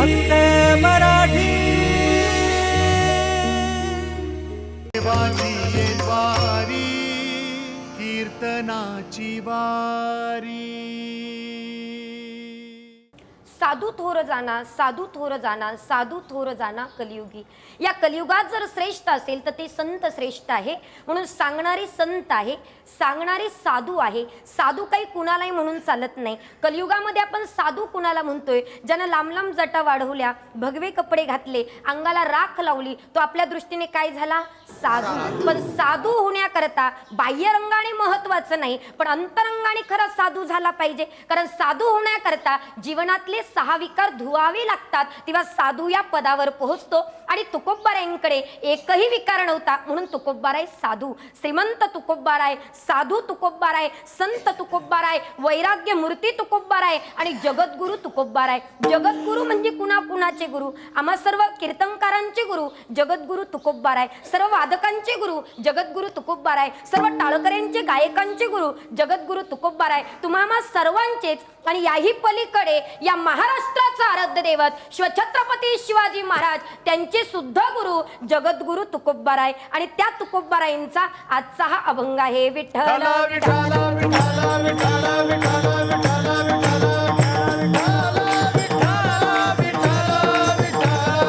फक्त मराठी. देवाची वारी कीर्तनाची वारी. साधू थोर जाना साधू थोर जाना साधू थोर जाना कलियुगी. या कलियुगात जर श्रेष्ठ असेल तर ते संत श्रेष्ठ आहे. म्हणून सांगणारी संत आहे सांगणारे साधू आहे. साधू काही कुणालाही म्हणून चालत नाही. कलियुगामध्ये आपण साधू कुणाला म्हणतोय? ज्यानं लांब लांब जटा वाढवल्या भगवे कपडे घातले अंगाला राख लावली तो आपल्या दृष्टीने काय झाला? साधू. पण साधू होण्याकरता बाह्यरंगाने महत्वाचं नाही पण अंतरंगाने खरा साधू झाला पाहिजे. कारण साधू होण्याकरता जीवनातले सहा विकार धुवावे लागतात. तेव्हा साधू या पदावर पोहोचतो. आणि तुकोबारायांकडे एकही विकार नव्हता. म्हणून तुकोबाराय साधू. श्रीमंत तुकोबाराय साधू तुकोबाराय संत तुकोबाराय वैराग्य मूर्ती तुकोबाराय आणि जगद्गुरु तुकोबाराय जगद्गुरु म्हणजे कुणा कुणाचे गुरु? आम्हा सर्व कीर्तनकारांचे गुरु जगद्गुरु तुकोबाराय सर्व वादकांचे गुरु जगद्गुरु तुकोबाराय सर्व टाळकऱ्यांचे गायकांचे गुरु जगद्गुरु तुकोबाराय तुम्हा सर्वांचेच आणि याही पलीकडे या महाराष्ट्राचा आराध्य दैवत शिवछत्रपती शिवाजी महाराज त्यांचे सुद्धा गुरु जगद्गुरु तुकोबाराय आणि त्या तुकोबारायांचा आजचा हा अभंग आहे. विठ्ठल विठाला विठाला विठाला विठाला विठाला विठाला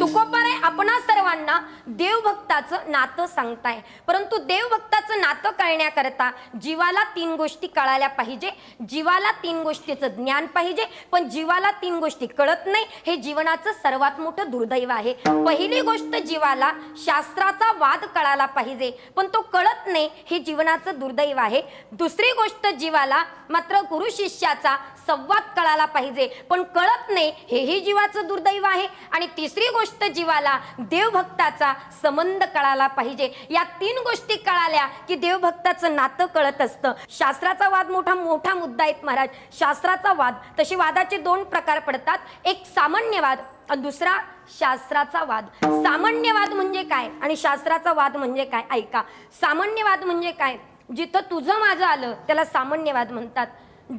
तुकोबाराय आपणा सर्वांना देवभक्ताचं नातं सांगताय. परंतु देवभक्ताचं नातं कळण्याकरता जीवाला तीन गोष्टी कळाल्या पाहिजे. जीवाला तीन गोष्टीचं ज्ञान पाहिजे पण जीवाला तीन गोष्टी कळत नाही हे जीवनाचं सर्वात मोठं दुर्दैव आहे. पहिली गोष्ट जीवाला शास्त्राचा वाद कळाला पाहिजे पण तो कळत नाही हे जीवनाचं दुर्दैव आहे. दुसरी गोष्ट जीवाला मात्र गुरु शिष्याचा संवाद कळाला पाहिजे पण कळत नाही हेही जीवाचं दुर्दैव आहे. आणि तिसरी गोष्ट जीवाला देवभक्ताचा संबंध कळाला पाहिजे या तीन गोष्टी कळाल्या की देवभक्ताचं नातं कळत असतं. शास्त्राचा वाद मोठा मोठा मुद्दा आहेत महाराज. शास्त्राचा वाद तसे वादाचे दोन प्रकार पडतात. एक सामान्यवाद आणि दुसरा शास्त्राचा वाद. सामान्यवाद म्हणजे काय आणि शास्त्राचा वाद म्हणजे काय? ऐका. सामान्यवाद म्हणजे काय? जिथं तुझं माझं आलं त्याला सामान्यवाद म्हणतात.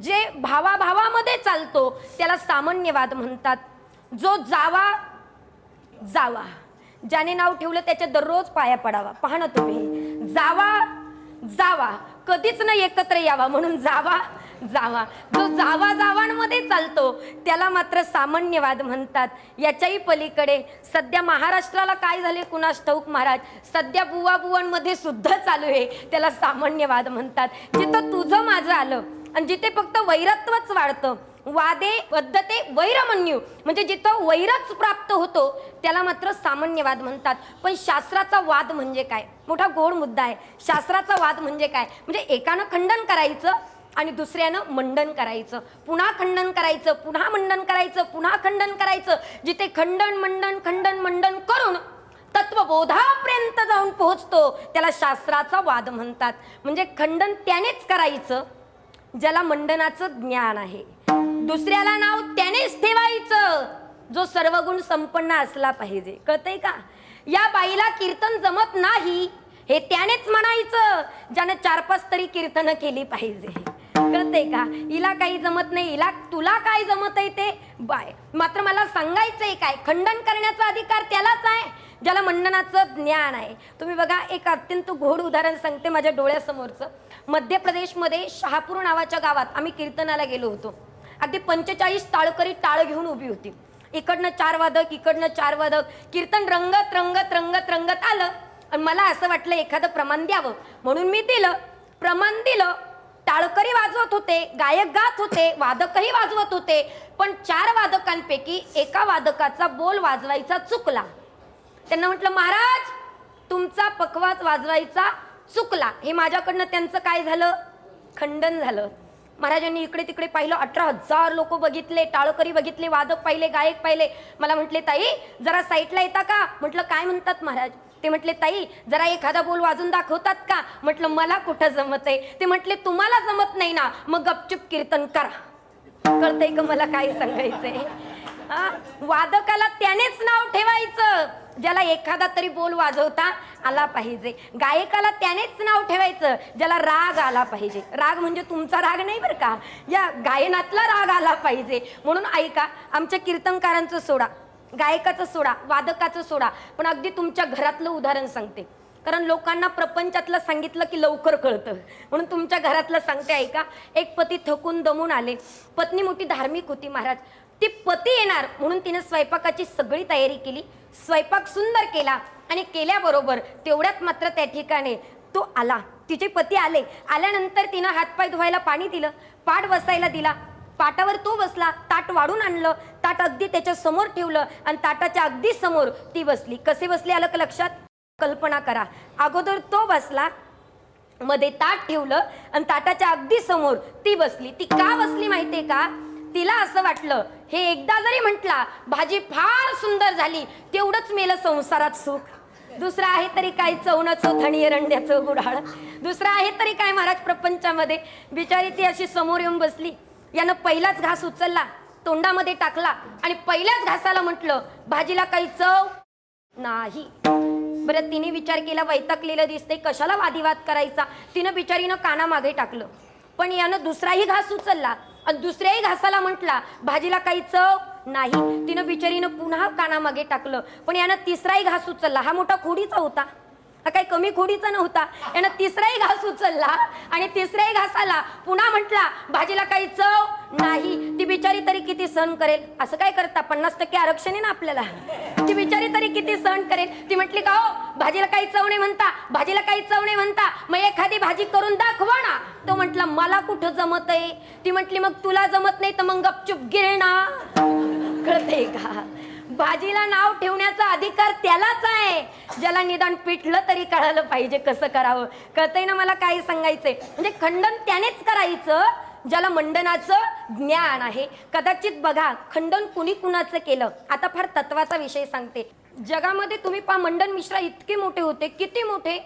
जे भावाभावामध्ये चालतो त्याला सामान्यवाद म्हणतात. जो जावा जावा. ज्याने नाव ठेवलं त्याच्या दररोज पाया पडावा. पहा ना तुम्ही. जावा जावा. कधीच न एकत्र यावा. म्हणून जावा जावा. जो जावा जावांमध्ये चालतो त्याला मात्र सामान्यवाद म्हणतात. याच्याही पलीकडे सध्या महाराष्ट्राला काय झाले कुणास ठाऊक महाराज? सध्या बुवा बुवांमध्ये सुद्धा चालू आहे. त्याला सामान्यवाद म्हणतात. जिथं तुझं माझं आलं. आणि जिथे फक्त वैरत्वच वाढतं. वादे वद्धते वैरमन्यू. म्हणजे जिथं वैरच प्राप्त होतो त्याला मात्र सामान्यवाद म्हणतात. पण शास्त्राचा वाद म्हणजे काय? मोठा गोड मुद्दा आहे. शास्त्राचा वाद म्हणजे काय? म्हणजे एकानं खंडन करायचं आणि दुसऱ्यानं मंडन करायचं. पुन्हा खंडन करायचं पुन्हा मंडन करायचं पुन्हा खंडन करायचं. जिथे खंडन मंडन खंडन मंडन करून तत्वबोधापर्यंत जाऊन पोहोचतो त्याला शास्त्राचा वाद म्हणतात. म्हणजे खंडन त्यानेच करायचं ज्याला मंडनाचं ज्ञान आहे. दुसऱ्याला नाव त्यानेच ठेवायचं. जो सर्व गुण संपन्न असला पाहिजे. कळतंय का? या बाईला कीर्तन जमत नाही हे त्यानेच म्हणायचं. ज्यानं चार पाच तरी कीर्तन केली पाहिजे. कळतंय का? हिला काही जमत नाही. हिला तुला काय जमत आहे ते? बाय. मात्र मला सांगायचंय काय? खंडन करण्याचा अधिकार त्यालाच आहे ज्याला मंडनाचं ज्ञान आहे. तुम्ही बघा एक अत्यंत घोड उदाहरण सांगते माझ्या डोळ्यासमोरचं. मध्य प्रदेशमध्ये शहापूर नावाच्या गावात आम्ही कीर्तनाला गेलो होतो. अगदी पंचेचाळीस ताळकरी टाळ घेऊन उभी होती. इकडनं चार वादक इकडनं चार वादक. कीर्तन रंगत रंगत रंगत रंगत आलं. आणि मला असं वाटलं एखादं प्रमाण द्यावं. म्हणून मी दिलं. प्रमाण दिलं. टाळकरी वाजवत होते गायक गात होते वादकही वाजवत होते. पण चार वादकांपैकी एका वादकाचा बोल वाजवायचा चुकला. त्यांना म्हटलं महाराज तुमचा पकवाज वाजवायचा चुकला. हे माझ्याकडनं त्यांचं काय झालं? खंडन झालं. महाराजांनी इकडे तिकडे पाहिलं अठरा हजार लोक बघितले टाळकरी बघितले वादक पाहिले गायक पाहिले. मला म्हटले ताई जरा साईटला येता का? म्हटलं काय म्हणतात महाराज? ते म्हटले ताई जरा एखादा बोल वाजून दाखवतात का? म्हटलं मला कुठं जमत आहे? ते म्हटले तुम्हाला जमत नाही ना. मग गपचूप कीर्तन करा. कळतंय का मला काय सांगायचंय? हा? वादकाला त्यानेच नाव ठेवायचं. ज्याला एखादा तरी बोल वाजवता आला पाहिजे. गायकाला त्यानेच नाव ठेवायचं. ज्याला राग आला पाहिजे. राग म्हणजे तुमचा राग नाही बरं का? या गायनातला राग आला पाहिजे. म्हणून ऐका आमच्या कीर्तनकारांचं सोडा गायकाचं सोडा वादकाचं सोडा. पण अगदी तुमच्या घरातलं उदाहरण सांगते. कारण लोकांना प्रपंचातलं सांगितलं की लवकर कळतं. म्हणून तुमच्या घरातलं सांगते ऐका. एक पती थकून दमून आले. पत्नी मोठी धार्मिक होती महाराज. ती पती येणार म्हणून तिने स्वयंपाकाची सगळी तयारी केली. स्वयंपाक सुंदर केला आणि केल्याबरोबर तेवढ्यात मात्र त्या ठिकाणी तो आला. तिचे पती आले. आल्यानंतर तिनं हातपाय धुवायला पाणी दिलं पाठ बसायला दिला. पाटावर तो बसला ताट वाढून आणलं. ताट अगदी त्याच्यासमोर ठेवलं आणि ताटाच्या अगदी समोर ती बसली. कसे बसले आलं का लक्षात? कल्पना करा. अगोदर तो बसला मध्ये ताट ठेवलं आणि ताटाच्या अगदी समोर ती बसली. ती का बसली माहितीये का? तिला असं वाटलं. हे एकदा जरी म्हटला भाजी फार सुंदर झाली तेवढंच मेलं संसारात सुख. दुसरं आहे तरी काय चवणाचं थणी रंड्याचं गुढाळ दुसरं आहे तरी काय महाराज प्रपंचामध्ये. बिचारी ती अशी समोर येऊन बसली. यानं पहिलाच घास उचलला तोंडामध्ये टाकला आणि पहिल्याच घासाला म्हटलं भाजीला काही चव नाही. बरं तिने विचार केला वैताकलेलं दिसते कशाला वादिवाद करायचा? तिनं बिचारीनं कानामागे टाकलं. पण यानं दुसराही घास उचलला आणि दुसऱ्याही घासाला म्हटला भाजीला काही चव नाही. तिनं बिचारीनं पुन्हा कानामागे टाकलं. पण यानं तिसराही घास उचलला. हा मोठा खोडीचा होता. हा काही कमी खोडीचा नव्हता. यानं तिसराही घास उचलला आणि तिसऱ्याही घासाला पुन्हा म्हटला भाजीला काही चव नाही. ती बिचारी तरी किती सहन करेल? असं काय करता? पन्नास टक्के आरक्षण आहे ना आपल्याला. ती बिचारी तरी किती सहन करेल? ती म्हटली का हो? भाजीला काही चव नाही म्हणता. भाजीला काही चव नाही म्हणता. मग एखादी भाजी करून दाखवा ना. तो म्हटला मला कुठं जमत आहे? ती म्हटली मग तुला जमत नाही तर मग गपचूप गिरणा कळते का? भाजीला नाव ठेवण्याचा अधिकार त्यालाच आहे. ज्याला निदान पिठलं तरी कळालं पाहिजे कसं करावं. कळतंय ना मला काय सांगायचंय? म्हणजे खंडन त्यानेच करायचं ज्याला मंडनाचं ज्ञान आहे. कदाचित बघा खंडन कुणी कुणाचं केलं? आता फार तत्वाचा विषय सांगते. जगामध्ये तुम्ही पहा मंडन मिश्रा इतके मोठे होते किती मोठे?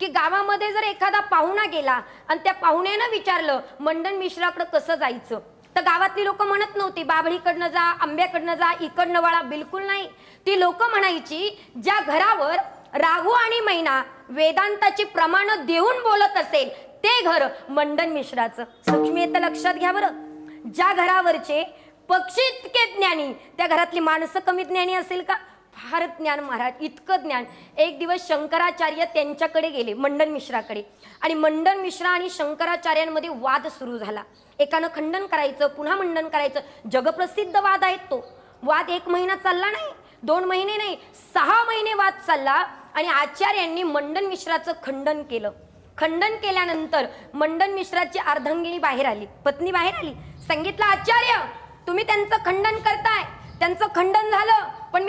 की गावामध्ये जर एखादा पाहुणा गेला आणि त्या पाहुण्यानं विचारलं मंडन मिश्राकडं कसं जायचं? तर गावातली लोक म्हणत नव्हती बाभळीकडनं जा आंब्याकडनं जा इकडनं वळा बिलकुल नाही. ती लोक म्हणायची ज्या घरावर राहू आणि मैना वेदांताची प्रमाण देऊन बोलत असेल ते घर मंडन मिश्राचं. सूक्ष्मी येतं लक्षात घ्या बरं. ज्या घरावरचे पक्षी इतके ज्ञानी त्या घरातली माणसं कमी ज्ञानी असेल का? फार ज्ञान महाराज इतकं ज्ञान. एक दिवस शंकराचार्य त्यांच्याकडे गेले मंडन मिश्राकडे. आणि मंडन मिश्रा आणि शंकराचार्यांमध्ये वाद सुरू झाला. एकानं खंडन करायचं पुन्हा मंडन करायचं. जगप्रसिद्ध वाद आहेत तो. वाद एक महिना चालला नाही दोन महिने नाही सहा महिने वाद चालला आणि आचार्यांनी मंडन मिश्राचं खंडन केलं. खंडन केल्यानंतर मंडन मिश्राची अर्धांगिनी बाहेर आली. पत्नी बाहेर आली. सांगितलं आचार्य तुम्ही त्यांचं खंडन करताय. त्यांचं खंडन झालं पण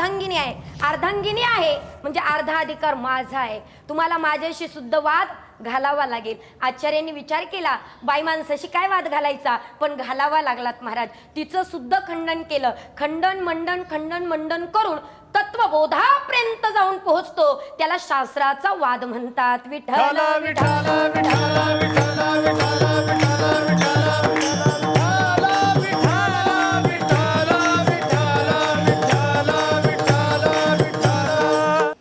अर्धांगिनी आहे. अर्धांगिनी आहे म्हणजे अर्धा अधिकार माझा आहे. तुम्हाला माझ्याशी सुद्धा वाद घालावा लागेल. आचार्यांनी विचार केला बाई माणसाशी काय वाद घालायचा? पण घालावा लागलात महाराज. तिचं सुद्धा खंडन केलं. खंडन मंडन खंडन मंडन करून तत्वबोधापर्यंत जाऊन पोहोचतो. त्याला शास्त्राचा वाद म्हणतात. विठ्ठल विठ्ठल विठ्ठल विठ्ठल.